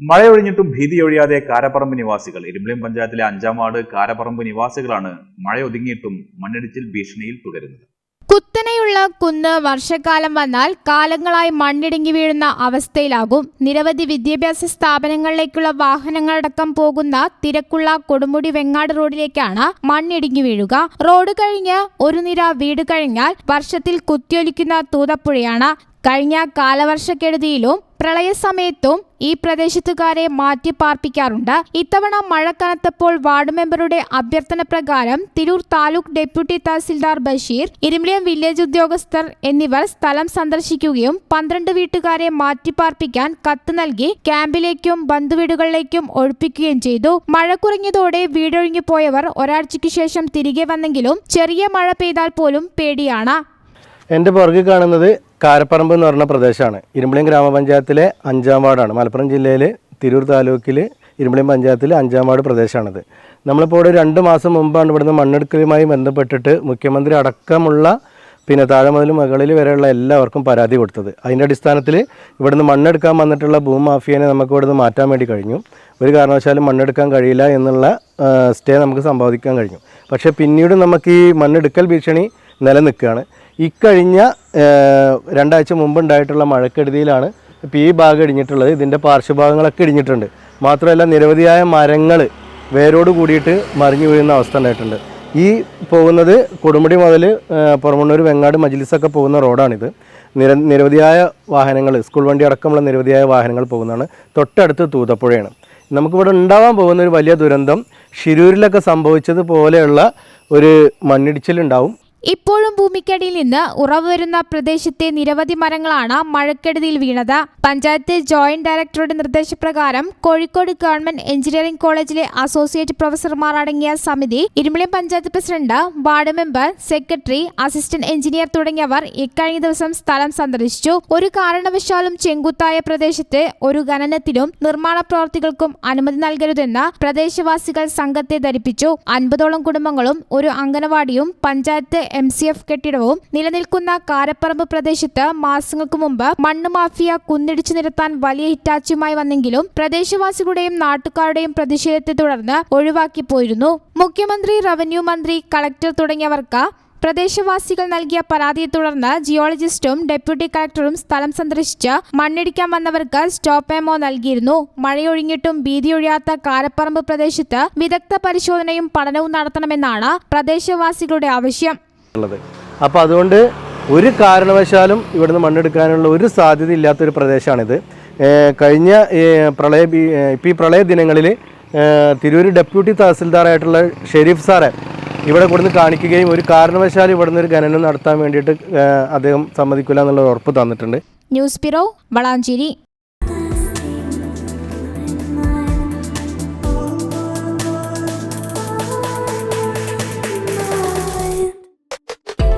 മഴയൊഴിഞ്ഞിട്ടും ഭീതിയൊഴിയാതെ കാരപ്പറമ്പ് നിവാസികൾ. ഇരുമ്പളിയം പഞ്ചായത്തിലെ അഞ്ചാം വാർഡ് കാരപ്പറമ്പ് നിവാസികളാണ് മഴയൊതുങ്ങിയിട്ടും മണ്ണിടിച്ചിൽ ഭീഷണിയിൽ തുടരുന്നത്. കുത്തനെയുള്ള കുന്ന് വർഷക്കാലം വന്നാൽ കാലങ്ങളായി മണ്ണിടുങ്ങി വീഴുന്ന അവസ്ഥയിലാകും. നിരവധി വിദ്യാഭ്യാസ സ്ഥാപനങ്ങളിലേക്കുള്ള വാഹനങ്ങളടക്കം പോകുന്ന തിരക്കുള്ള കൊടുമുടി വെങ്ങാട് റോഡിലേക്കാണ് മണ്ണിടിങ്ങി വീഴുക. റോഡ് കഴിഞ്ഞ് ഒരു നിര വീട് കഴിഞ്ഞാൽ വർഷത്തിൽ കുത്തിയൊലിക്കുന്ന തൂതപ്പുഴയാണ്. കഴിഞ്ഞ കാലവർഷക്കെടുതിയിലും പ്രളയസമയത്തും ഈ പ്രദേശത്തുകാരെ മാറ്റി പാർപ്പിക്കാറുണ്ട്. ഇത്തവണ മഴ കനത്തപ്പോൾ വാർഡ് മെമ്പറുടെ അഭ്യർത്ഥന പ്രകാരം തിരൂർ താലൂക്ക് ഡെപ്യൂട്ടി തഹസിൽദാർ ബഷീർ ഇരുമ്പിളിയം വില്ലേജ് ഉദ്യോഗസ്ഥർ എന്നിവർ സ്ഥലം സന്ദർശിക്കുകയും പന്ത്രണ്ട് വീട്ടുകാരെ മാറ്റി പാർപ്പിക്കാൻ കത്ത് നൽകി ക്യാമ്പിലേക്കും ബന്ധുവീടുകളിലേക്കും ഒഴിപ്പിക്കുകയും ചെയ്തു. മഴ കുറഞ്ഞതോടെ വീടൊഴിഞ്ഞു പോയവർ ഒരാഴ്ചയ്ക്ക് ശേഷം തിരികെ വന്നെങ്കിലും ചെറിയ മഴ പെയ്താൽ പോലും പേടിയാണ്. എന്റെ പുറകിൽ കാണുന്നത് കാരപ്പറമ്പ് എന്ന് പറഞ്ഞ പ്രദേശമാണ്. ഇരുമ്പളിയം ഗ്രാമപഞ്ചായത്തിലെ അഞ്ചാം വാർഡാണ്. മലപ്പുറം ജില്ലയിൽ തിരൂർ താലൂക്കിൽ ഇരുമ്പളിയം പഞ്ചായത്തിലെ അഞ്ചാം വാർഡ് പ്രദേശമാണിത്. നമ്മളിപ്പോൾ ഇവിടെ രണ്ട് മാസം മുമ്പാണ് ഇവിടുന്ന് മണ്ണെടുക്കലുമായി ബന്ധപ്പെട്ടിട്ട് മുഖ്യമന്ത്രി അടക്കമുള്ള പിന്നെ താഴെ മുതൽ മുകളിൽ വരെയുള്ള എല്ലാവർക്കും പരാതി കൊടുത്തത്. അതിന്റെ അടിസ്ഥാനത്തിൽ ഇവിടുന്ന് മണ്ണെടുക്കാൻ വന്നിട്ടുള്ള ഭൂമാഫിയനെ നമുക്ക് ഇവിടുന്ന് മാറ്റാൻ വേണ്ടി കഴിഞ്ഞു. ഒരു കാരണവശാലും മണ്ണെടുക്കാൻ കഴിയില്ല എന്നുള്ള സ്റ്റേ നമുക്ക് സമ്പാദിക്കാൻ കഴിഞ്ഞു. പക്ഷേ പിന്നീട് നമുക്ക് ഈ മണ്ണെടുക്കൽ ഭീഷണി നിലനിൽക്കുകയാണ്. ഇക്കഴിഞ്ഞ രണ്ടാഴ്ച മുമ്പ് ഉണ്ടായിട്ടുള്ള മഴക്കെടുതിയിലാണ് ഇപ്പോൾ ഈ ഭാഗം ഇടിഞ്ഞിട്ടുള്ളത്. ഇതിന്റെ പാർശ്വഭാഗങ്ങളൊക്കെ ഇടിഞ്ഞിട്ടുണ്ട്. മാത്രമല്ല നിരവധിയായ മരങ്ങൾ വേരോട് കൂടിയിട്ട് മറിഞ്ഞു വീഴുന്ന അവസ്ഥ ഉണ്ടായിട്ടുണ്ട്. ഈ പോകുന്നത് കൊടുമുടി മുതൽ പുറമണ്ണൂർ വെങ്ങാട് മജിലിസൊക്കെ പോകുന്ന റോഡാണിത്. നിര നിരവധിയായ വാഹനങ്ങൾ സ്കൂൾ വണ്ടി അടക്കമുള്ള നിരവധിയായ വാഹനങ്ങൾ പോകുന്നതാണ്. തൊട്ടടുത്ത് തൂതപ്പുഴയാണ്. നമുക്കിവിടെ ഉണ്ടാവാൻ പോകുന്ന ഒരു വലിയ ദുരന്തം ഷിരൂരിലൊക്കെ സംഭവിച്ചതുപോലെയുള്ള ഒരു മണ്ണിടിച്ചിലുണ്ടാവും. ഇപ്പോഴും ഭൂമിക്കടിയിൽ നിന്ന് ഉറവ് വരുന്ന പ്രദേശത്തെ നിരവധി മരങ്ങളാണ് മഴക്കെടുതിയിൽ വീണത്. പഞ്ചായത്ത് ജോയിന്റ് ഡയറക്ടറുടെ നിർദ്ദേശപ്രകാരം കോഴിക്കോട് ഗവൺമെന്റ് എഞ്ചിനീയറിംഗ് കോളേജിലെ അസോസിയേറ്റ് പ്രൊഫസർമാർ അടങ്ങിയ സമിതി Irumalam panchayat president ward member secretary assistant engineer തുടങ്ങിയവർ ഇക്കഴിഞ്ഞ ദിവസം സ്ഥലം സന്ദർശിച്ചു. ഒരു കാരണവശാലും ചെങ്കുത്തായ പ്രദേശത്ത് ഒരു ഖനനത്തിലും നിർമ്മാണ പ്രവർത്തികൾക്കും അനുമതി നൽകരുതെന്ന് പ്രദേശവാസികൾ സംഘത്തെ ധരിപ്പിച്ചു. അൻപതോളം കുടുംബങ്ങളും ഒരു അംഗനവാടിയും പഞ്ചായത്ത് എം സി എഫ് കെട്ടിടവും നിലനിൽക്കുന്ന കാരപ്പറമ്പ് പ്രദേശത്ത് മാസങ്ങൾക്ക് മുമ്പ് മണ്ണ് മാഫിയ കുന്നിടിച്ചു നിരത്താൻ വലിയ ഹിറ്റാച്ചുമായി വന്നെങ്കിലും പ്രദേശവാസികളുടെയും നാട്ടുകാരുടെയും പ്രതിഷേധത്തെ തുടർന്ന് ഒഴിവാക്കി പോയിരുന്നു. മുഖ്യമന്ത്രി റവന്യൂ മന്ത്രി കളക്ടർ തുടങ്ങിയവർക്ക് പ്രദേശവാസികൾ നൽകിയ പരാതിയെ തുടർന്ന് ജിയോളജിസ്റ്റും ഡെപ്യൂട്ടി കളക്ടറും സ്ഥലം സന്ദർശിച്ച് മണ്ണിടിക്കാൻ വന്നവർക്ക് സ്റ്റോപ്പ് എമോ നൽകിയിരുന്നു. മഴയൊഴിഞ്ഞിട്ടും ഭീതിയൊഴിയാത്ത കാരപ്പറമ്പ് പ്രദേശത്ത് വിദഗ്ധ പരിശോധനയും പഠനവും നടത്തണമെന്നാണ് പ്രദേശവാസികളുടെ ആവശ്യം. ഉള്ളത്. അപ്പോൾ അതുകൊണ്ട് ഒരു കാരണവശാലും ഇവിടുന്ന് മണ്ണെടുക്കാനുള്ള ഒരു സാധ്യത ഇല്ലാത്തൊരു പ്രദേശമാണിത്. കഴിഞ്ഞ പ്രളയ ഇപ്പോൾ ഈ പ്രളയ ദിനങ്ങളിൽ തിരൂർ ഡെപ്യൂട്ടി തഹസിൽദാറായിട്ടുള്ള ഷെരീഫ് സാറെ ഇവിടെ കൊടുന്ന് കാണിക്കുകയും ഒരു കാരണവശാലും ഇവിടുന്ന് ഒരു ഖനനം നടത്താൻ വേണ്ടിയിട്ട് അദ്ദേഹം സമ്മതിക്കില്ല എന്നുള്ള ഉറപ്പ് തന്നിട്ടുണ്ട്. News bureau Valanchery.